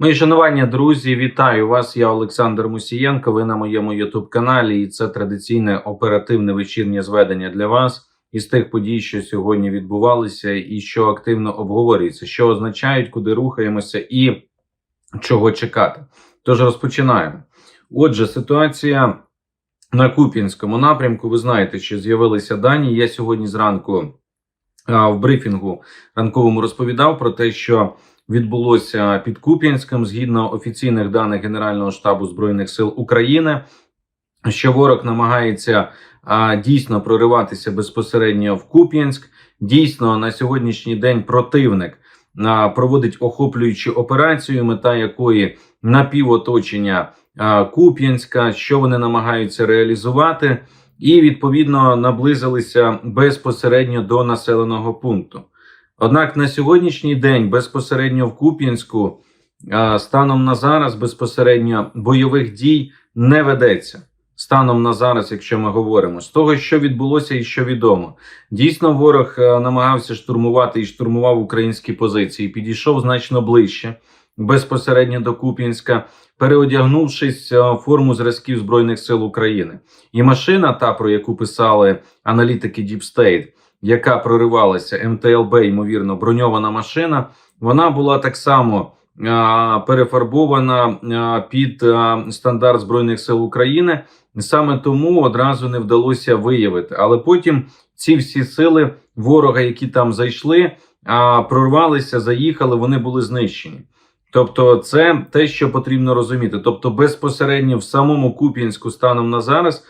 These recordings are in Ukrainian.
Мої шанування, друзі, вітаю вас. Я Олександр Мусієнко. Ви на моєму Ютуб каналі, і це традиційне оперативне вечірнє зведення для вас із тих подій, що сьогодні відбувалися, і що активно обговорюється, що означають, куди рухаємося, і чого чекати. Тож розпочинаємо. Отже, ситуація на Куп'янському напрямку. Ви знаєте, що з'явилися дані. Я сьогодні зранку в брифінгу ранковому розповідав про те, що відбулося під Куп'янськом згідно офіційних даних Генерального штабу збройних сил України. Що ворог намагається а, дійсно прориватися безпосередньо в Куп'янськ. Дійсно, на сьогоднішній день противник а, проводить охоплюючу операцію, мета якої напівоточення а, Куп'янська, що вони намагаються реалізувати, і відповідно наблизилися безпосередньо до населеного пункту. Однак на сьогоднішній день безпосередньо в Куп'янську станом на зараз безпосередньо бойових дій не ведеться. Станом на зараз, якщо ми говоримо з того, що відбулося і що відомо, дійсно ворог е, намагався штурмувати і штурмував українські позиції. Підійшов значно ближче, безпосередньо до Куп'янська, переодягнувшись е, в форму зразків збройних сил України. І машина, та про яку писали аналітики State, яка проривалася МТЛБ, ймовірно, броньована машина, вона була так само а, перефарбована а, під а, стандарт збройних сил України. Саме тому одразу не вдалося виявити. Але потім ці всі сили ворога, які там зайшли, а, прорвалися, заїхали, вони були знищені. Тобто, це те, що потрібно розуміти. Тобто, безпосередньо в самому Куп'янську станом на зараз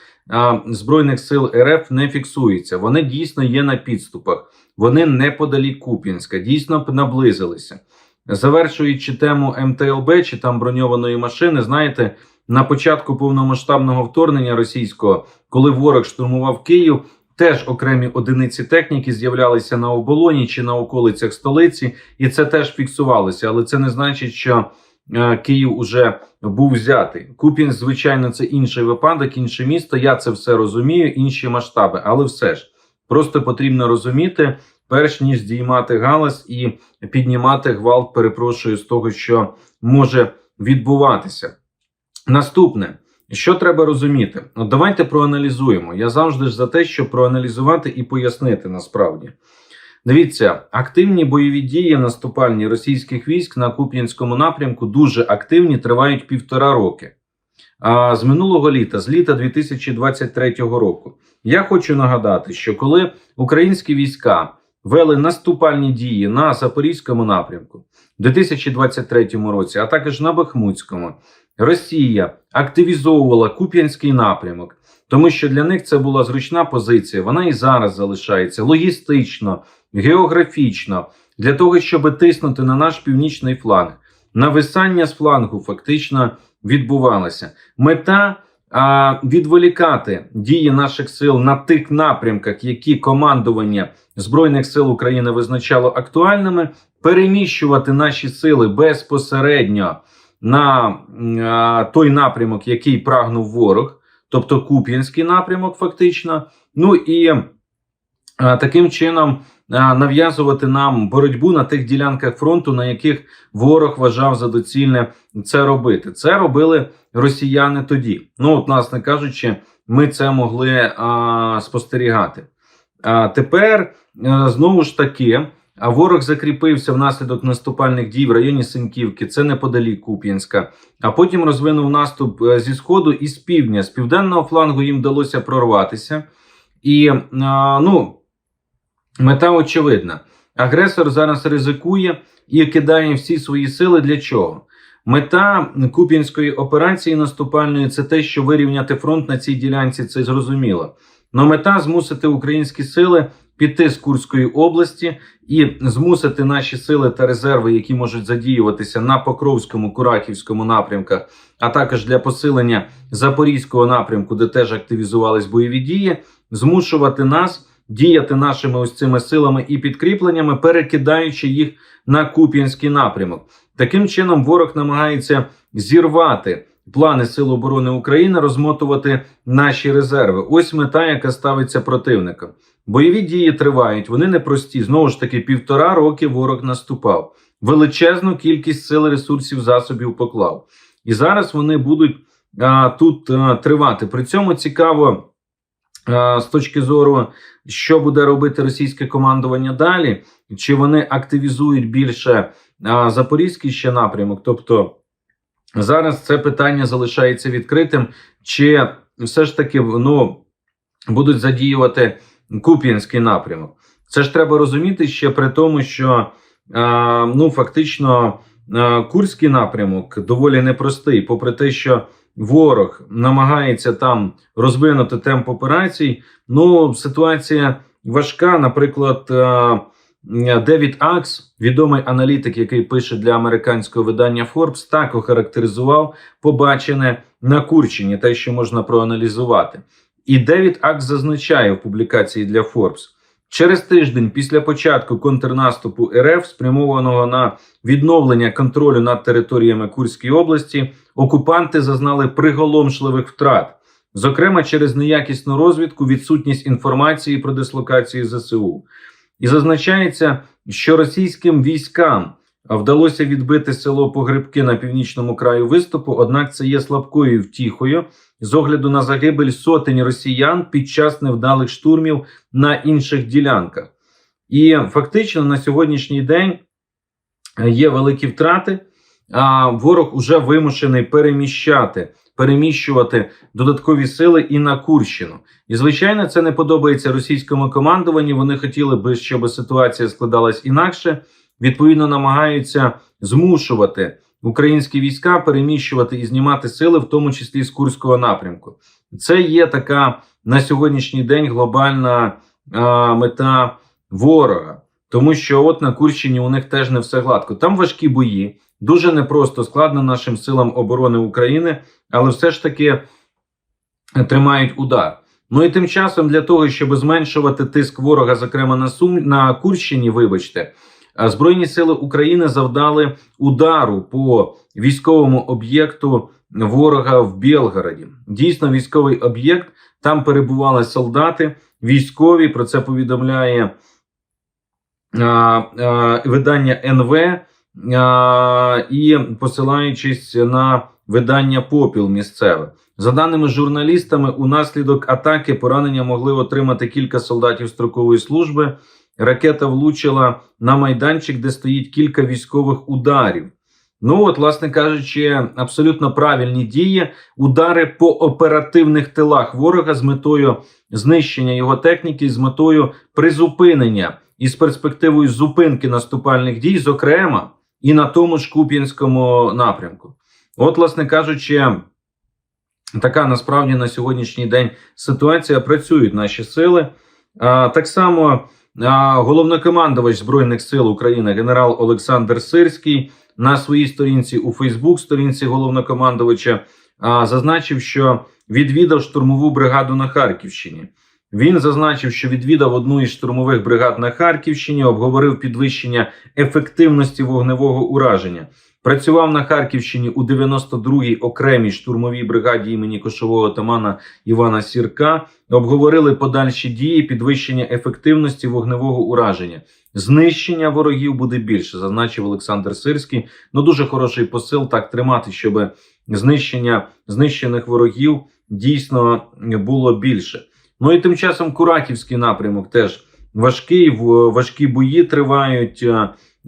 збройних сил РФ не фіксується. Вони дійсно є на підступах. Вони неподалік Куп'янська, дійсно наблизилися. Завершуючи тему МТЛБ чи там броньованої машини, знаєте, на початку повномасштабного вторгнення російського, коли ворог штурмував Київ, теж окремі одиниці техніки з'являлися на оболоні чи на околицях столиці, і це теж фіксувалося. Але це не значить, що е, Київ уже був взятий. Купінськ, звичайно, це інший випадок, інше місто. Я це все розумію, інші масштаби, але все ж просто потрібно розуміти. Перш ніж здіймати галас і піднімати гвалт, перепрошую з того, що може відбуватися. Наступне, що треба розуміти? Ну, давайте проаналізуємо. Я завжди ж за те, щоб проаналізувати і пояснити насправді. Дивіться, активні бойові дії наступальні російських військ на Куп'янському напрямку дуже активні, тривають півтора роки. А з минулого літа, з літа 2023 року, я хочу нагадати, що коли українські війська вели наступальні дії на Запорізькому напрямку в 2023 році, а також на Бахмутському, Росія активізовувала Куп'янський напрямок, тому що для них це була зручна позиція. Вона і зараз залишається логістично, географічно для того, щоб тиснути на наш північний фланг. Нависання з флангу фактично відбувалося. Мета а, відволікати дії наших сил на тих напрямках, які командування Збройних сил України визначало актуальними, переміщувати наші сили безпосередньо на той напрямок, який прагнув ворог, тобто Куп'янський напрямок, фактично. Ну і таким чином нав'язувати нам боротьбу на тих ділянках фронту, на яких ворог вважав за доцільне це робити. Це робили росіяни тоді. Ну, от, власне кажучи, ми це могли а, спостерігати. А тепер а, знову ж таки. А ворог закріпився внаслідок наступальних дій в районі Синьківки, це неподалік Куп'янська. А потім розвинув наступ е, зі сходу і з півдня. З південного флангу їм вдалося прорватися. І а, ну, мета очевидна. Агресор зараз ризикує і кидає всі свої сили для чого? Мета Куп'янської операції наступальної це те, що вирівняти фронт на цій ділянці, це зрозуміло. Но мета змусити українські сили піти з Курської області і змусити наші сили та резерви, які можуть задіюватися на Покровському, Курахівському напрямках, а також для посилення Запорізького напрямку, де теж активізувались бойові дії, змушувати нас діяти нашими ось цими силами і підкріпленнями, перекидаючи їх на Куп'янський напрямок. Таким чином, ворог намагається зірвати плани Сил оборони України, розмотувати наші резерви. Ось мета, яка ставиться противником. Бойові дії тривають, вони непрості. Знову ж таки, півтора роки ворог наступав. величезну кількість сил, ресурсів, засобів поклав. І зараз вони будуть а, тут а, тривати. При цьому цікаво з точки зору, що буде робити російське командування далі, чи вони активізують більше запорізький ще напрямок. Тобто зараз це питання залишається відкритим, чи все ж таки ну, будуть задіювати Куп'янський напрямок. Це ж треба розуміти ще при тому, що а, ну фактично а, Курський напрямок доволі непростий, попри те, що ворог намагається там розвинути темп операцій. Ну ситуація важка. Наприклад, а, Девід Акс, відомий аналітик, який пише для американського видання Forbes, так охарактеризував побачене на Курчині, те, що можна проаналізувати. І Девід Акс зазначає в публікації для Forbes, через тиждень після початку контрнаступу РФ, спрямованого на відновлення контролю над територіями Курської області, окупанти зазнали приголомшливих втрат, зокрема через неякісну розвідку, відсутність інформації про дислокацію ЗСУ. І зазначається, що російським військам вдалося відбити село Погребки на північному краю виступу однак це є слабкою втіхою з огляду на загибель сотень росіян під час невдалих штурмів на інших ділянках. І фактично на сьогоднішній день є великі втрати. А ворог уже вимушений переміщати, переміщувати додаткові сили і на Курщину. І звичайно, це не подобається російському командуванню. Вони хотіли би, щоб ситуація складалась інакше. Відповідно, намагаються змушувати українські війська переміщувати і знімати сили, в тому числі з Курського напрямку. Це є така на сьогоднішній день глобальна а, мета ворога, тому що от на Курщині у них теж не все гладко. Там важкі бої, дуже непросто складно нашим силам оборони України, але все ж таки тримають удар. Ну і тим часом для того, щоб зменшувати тиск ворога, зокрема на Сум на Курщині, вибачте. Збройні сили України завдали удару по військовому об'єкту ворога в Білгороді. Дійсно, військовий об'єкт там перебували солдати, військові. Про це повідомляє а, а, видання НВ і посилаючись на видання Попіл місцеве. За даними журналістами, унаслідок атаки поранення могли отримати кілька солдатів строкової служби. Ракета влучила на майданчик, де стоїть кілька військових ударів. Ну от, власне кажучи, абсолютно правильні дії, удари по оперативних тилах ворога з метою знищення його техніки, з метою призупинення і з перспективою зупинки наступальних дій, зокрема і на тому ж Куп'янському напрямку. От, власне кажучи, така насправді на сьогоднішній день ситуація. Працюють наші сили. Так само. Головнокомандувач збройних сил України генерал Олександр Сирський на своїй сторінці у Фейсбук, сторінці головнокомандувача, зазначив, що відвідав штурмову бригаду на Харківщині. Він зазначив, що відвідав одну із штурмових бригад на Харківщині, обговорив підвищення ефективності вогневого ураження. Працював на Харківщині у 92-й окремій штурмовій бригаді імені кошового отамана Івана Сірка. Обговорили подальші дії підвищення ефективності вогневого ураження. Знищення ворогів буде більше, зазначив Олександр Сирський. Ну дуже хороший посил так тримати, щоб знищення знищених ворогів дійсно було більше. Ну і тим часом Кураківський напрямок теж важкий. Важкі бої тривають.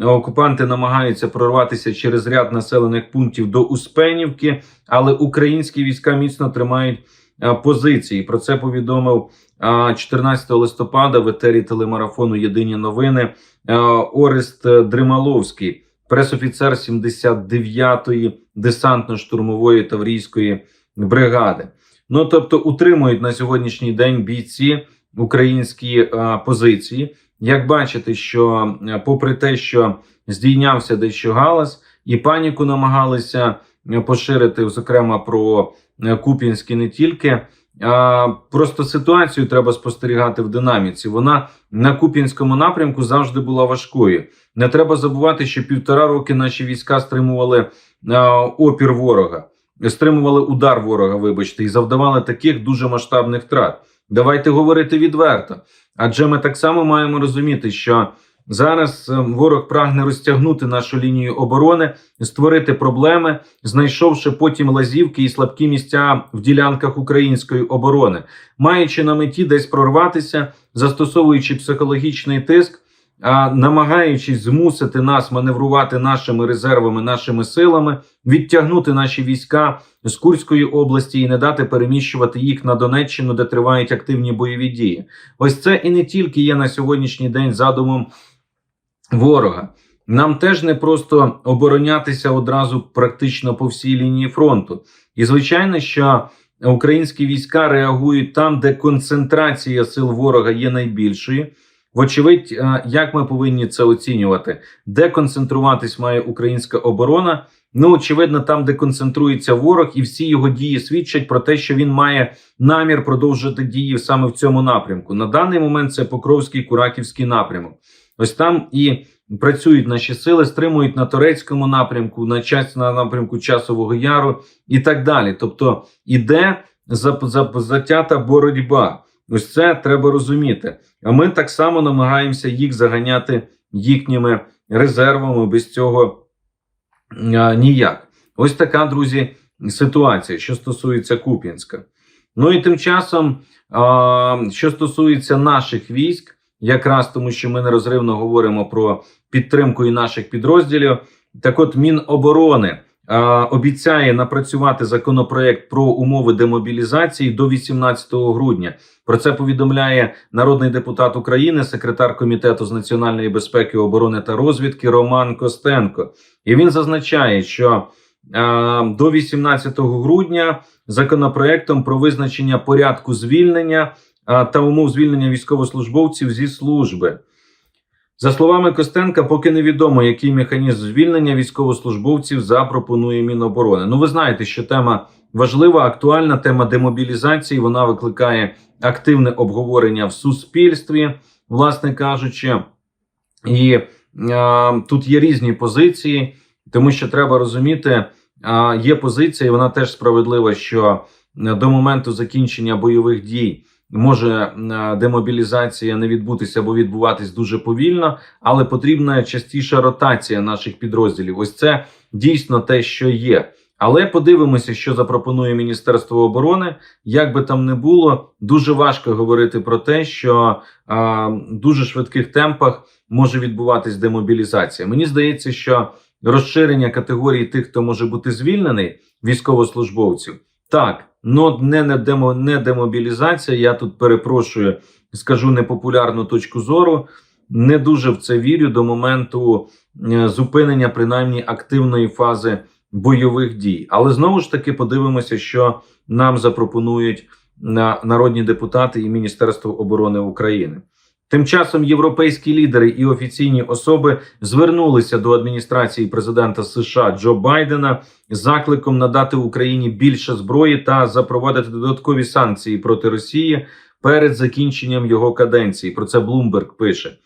Окупанти намагаються прорватися через ряд населених пунктів до Успенівки, але українські війська міцно тримають позиції. Про це повідомив 14 листопада в етері телемарафону Єдині новини Орест Дрималовський, пресофіцер 79-ї десантно-штурмової таврійської бригади. Ну тобто утримують на сьогоднішній день бійці українські позиції. Як бачите, що е, попри те, що здійнявся дещо галас, і паніку намагалися е, поширити, зокрема про е, Куп'янський не тільки. А Просто ситуацію треба спостерігати в динаміці. Вона на Куп'янському напрямку завжди була важкою. Не треба забувати, що півтора роки наші війська стримували а, опір ворога, стримували удар ворога, вибачте, і завдавали таких дуже масштабних втрат. Давайте говорити відверто. Адже ми так само маємо розуміти, що Зараз е, ворог прагне розтягнути нашу лінію оборони, створити проблеми, знайшовши потім лазівки і слабкі місця в ділянках української оборони, маючи на меті десь прорватися, застосовуючи психологічний тиск, намагаючись змусити нас маневрувати нашими резервами, нашими силами, відтягнути наші війська з Курської області і не дати переміщувати їх на Донеччину, де тривають активні бойові дії. Ось це і не тільки є на сьогоднішній день задумом ворога. Нам теж не просто оборонятися одразу практично по всій лінії фронту. І звичайно, що українські війська реагують там, де концентрація сил ворога є найбільшою. Вочевидь, е, як ми повинні це оцінювати, де концентруватись має українська оборона? Ну, очевидно, там, де концентрується ворог, і всі його дії свідчать про те, що він має намір продовжити дії саме в цьому напрямку. На даний момент це Покровський Кураківський напрямок. Ось там і працюють наші сили, стримують на турецькому напрямку, на час на напрямку Часового Яру і так далі. Тобто іде за, за, затята боротьба. Ось це треба розуміти. А ми так само намагаємося їх заганяти їхніми резервами без цього а, ніяк. Ось така, друзі, ситуація, що стосується Куп'янська. Ну і тим часом, а, що стосується наших військ, якраз тому, що ми нерозривно говоримо про підтримку і наших підрозділів. Так, от Міноборони обіцяє напрацювати законопроект про умови демобілізації до 18 грудня. Про це повідомляє народний депутат України, секретар комітету з національної безпеки, оборони та розвідки Роман Костенко. І він зазначає, що до 18 грудня законопроектом про визначення порядку звільнення та умов звільнення військовослужбовців зі служби. За словами Костенка, поки невідомо, який механізм звільнення військовослужбовців запропонує Міноборони. Ну, ви знаєте, що тема важлива, актуальна тема демобілізації. Вона викликає активне обговорення в суспільстві, власне кажучи, і е, тут є різні позиції, тому що треба розуміти, е, є позиція, і вона теж справедлива, що до моменту закінчення бойових дій може е, демобілізація не відбутися або відбуватись дуже повільно, але потрібна частіша ротація наших підрозділів. Ось це дійсно те, що є. Але подивимося, що запропонує Міністерство оборони. Як би там не було, дуже важко говорити про те, що в дуже швидких темпах може відбуватись демобілізація. Мені здається, що розширення категорії тих, хто може бути звільнений військовослужбовців, так, но не, не, демо, не демобілізація. Я тут перепрошую, скажу непопулярну точку зору. Не дуже в це вірю до моменту е, зупинення принаймні активної фази бойових дій. Але знову ж таки подивимося, що нам запропонують народні депутати і Міністерство оборони України. Тим часом європейські лідери і офіційні особи звернулися до адміністрації президента США Джо Байдена з закликом надати Україні більше зброї та запровадити додаткові санкції проти Росії перед закінченням його каденції. Про це Блумберг пише.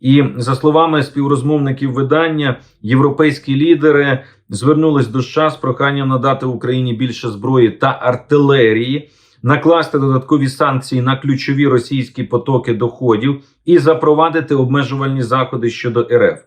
І за словами співрозмовників видання, європейські лідери звернулись до США з проханням надати Україні більше зброї та артилерії, накласти додаткові санкції на ключові російські потоки доходів і запровадити обмежувальні заходи щодо РФ.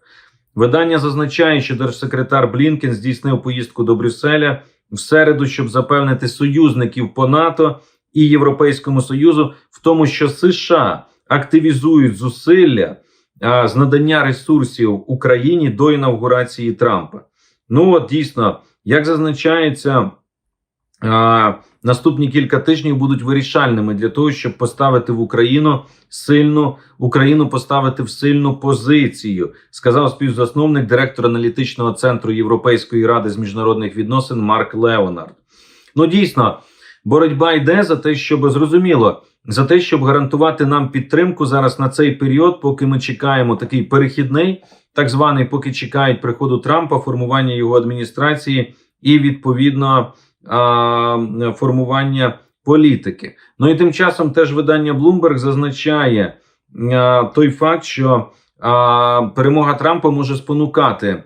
Видання зазначає, що держсекретар Блінкен здійснив поїздку до Брюсселя в середу, щоб запевнити союзників по НАТО і Європейському Союзу в тому, що США активізують зусилля а, з надання ресурсів Україні до інавгурації Трампа. Ну от дійсно, як зазначається, наступні кілька тижнів будуть вирішальними для того, щоб поставити в Україну сильну Україну поставити в сильну позицію, сказав співзасновник директор аналітичного центру Європейської ради з міжнародних відносин Марк Леонард. Ну дійсно, боротьба йде за те, щоб зрозуміло. За те, щоб гарантувати нам підтримку зараз на цей період, поки ми чекаємо такий перехідний, так званий, поки чекають приходу Трампа, формування його адміністрації і відповідно а, формування політики. Ну і тим часом теж видання Bloomberg зазначає а, той факт, що а, перемога Трампа може спонукати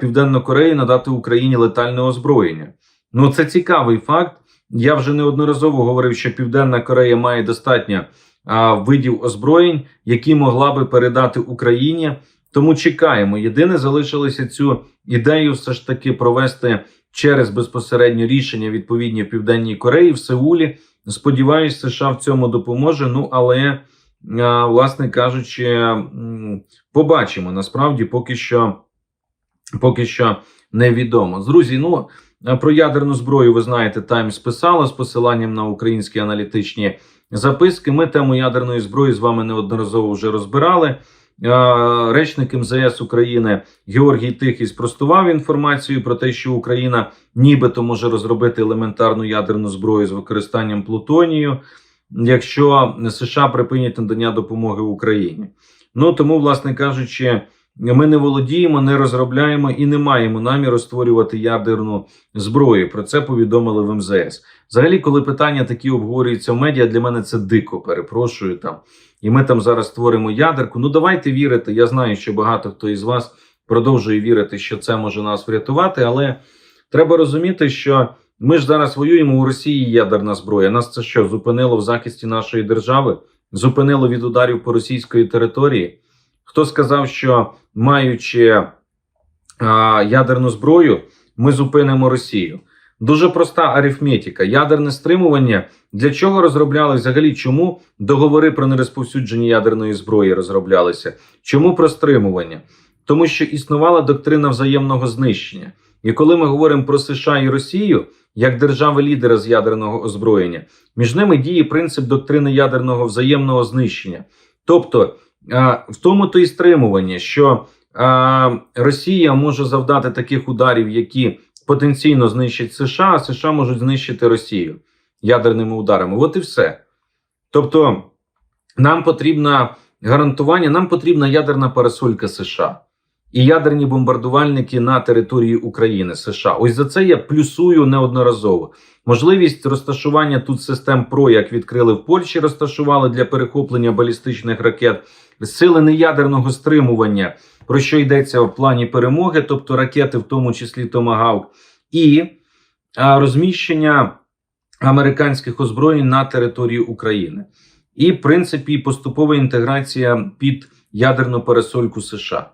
Південну Корею надати Україні летальне озброєння. Ну це цікавий факт. Я вже неодноразово говорив, що Південна Корея має достатньо а, видів озброєнь, які могла би передати Україні. Тому чекаємо. Єдине залишилося цю ідею все ж таки провести через безпосередньо рішення відповідні в Південній Кореї в Сеулі. Сподіваюсь, США в цьому допоможе. Ну але, власне кажучи, побачимо. Насправді, поки що, поки що невідомо. Друзі, ну про ядерну зброю ви знаєте, Таймс писала з посиланням на українські аналітичні записки. Ми тему ядерної зброї з вами неодноразово вже розбирали. Е, Речник МЗС України Георгій Тихий спростував інформацію про те, що Україна нібито може розробити елементарну ядерну зброю з використанням плутонію, якщо США припинять надання допомоги Україні. Ну тому, власне кажучи, ми не володіємо, не розробляємо і не маємо наміру створювати ядерну зброю. Про це повідомили в МЗС. Взагалі, коли питання такі обговорюються в медіа, для мене це дико. Перепрошую там. І ми там зараз створимо ядерку. Ну давайте вірити. Я знаю, що багато хто із вас продовжує вірити, що це може нас врятувати, але треба розуміти, що ми ж зараз воюємо у Росії ядерна зброя. Нас це що зупинило в захисті нашої держави? Зупинило від ударів по російської території. Хто сказав, що маючи а, ядерну зброю, ми зупинимо Росію? Дуже проста арифметика. Ядерне стримування для чого розробляли взагалі? Чому договори про нерозповсюдження ядерної зброї розроблялися? Чому про стримування? Тому що існувала доктрина взаємного знищення. І коли ми говоримо про США і Росію як держави-лідера з ядерного озброєння, між ними діє принцип доктрини ядерного взаємного знищення. Тобто в тому то і стримування, що Росія може завдати таких ударів, які потенційно знищить США, а США можуть знищити Росію ядерними ударами. От і все. Тобто, нам потрібно гарантування, нам потрібна ядерна парасолька США і ядерні бомбардувальники на території України США. Ось за це я плюсую неодноразово. Можливість розташування тут систем ПРО, як відкрили в Польщі, розташували для перехоплення балістичних ракет, сили неядерного стримування, про що йдеться в плані перемоги, тобто ракети, в тому числі Томагавк, і розміщення американських озброєнь на території України, і в принципі поступова інтеграція під ядерну пересольку США.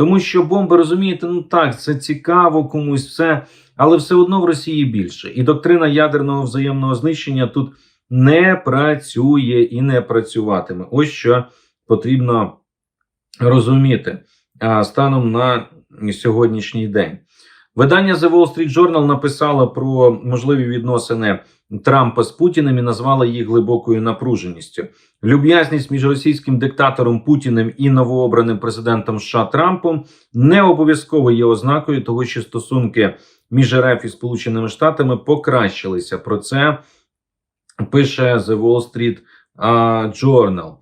Тому що бомби розумієте, ну так, це цікаво комусь все, але все одно в Росії більше. І доктрина ядерного взаємного знищення тут не працює і не працюватиме. Ось що потрібно розуміти станом на сьогоднішній день. Видання The Wall Street Journal написало про можливі відносини Трампа з Путіним і назвало їх глибокою напруженістю. Люб'язність між російським диктатором Путіним і новообраним президентом США Трампом не обов'язково є ознакою того, що стосунки між РФ і Сполученими Штатами покращилися. Про це пише The Wall Street Journal.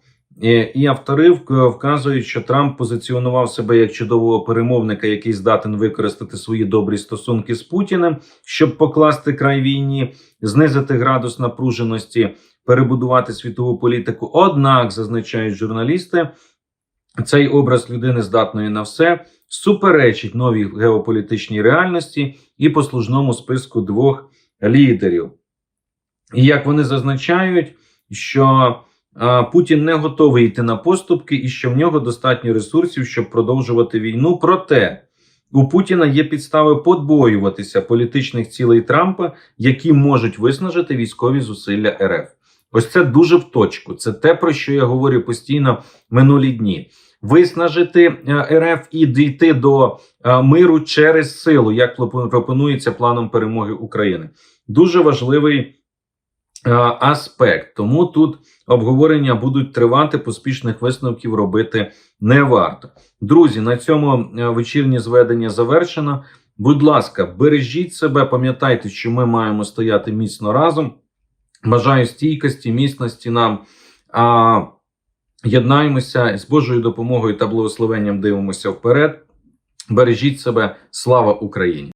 І, і автори вказують, що Трамп позиціонував себе як чудового перемовника, який здатен використати свої добрі стосунки з Путіним, щоб покласти край війні, знизити градус напруженості, перебудувати світову політику. Однак, зазначають журналісти, цей образ людини здатної на все суперечить новій геополітичній реальності і послужному списку двох лідерів. І як вони зазначають, що Путін не готовий йти на поступки і що в нього достатньо ресурсів, щоб продовжувати війну. Проте у Путіна є підстави подбоюватися політичних цілей Трампа, які можуть виснажити військові зусилля РФ. Ось це дуже в точку. Це те, про що я говорю постійно минулі дні. Виснажити РФ і дійти до миру через силу, як пропонується планом перемоги України. Дуже важливий аспект. Тому тут обговорення будуть тривати, поспішних висновків робити не варто. Друзі, на цьому вечірнє зведення завершено. Будь ласка, бережіть себе, пам'ятайте, що ми маємо стояти міцно разом. Бажаю стійкості, міцності нам. А, Єднаємося з Божою допомогою та благословенням дивимося вперед. Бережіть себе, слава Україні!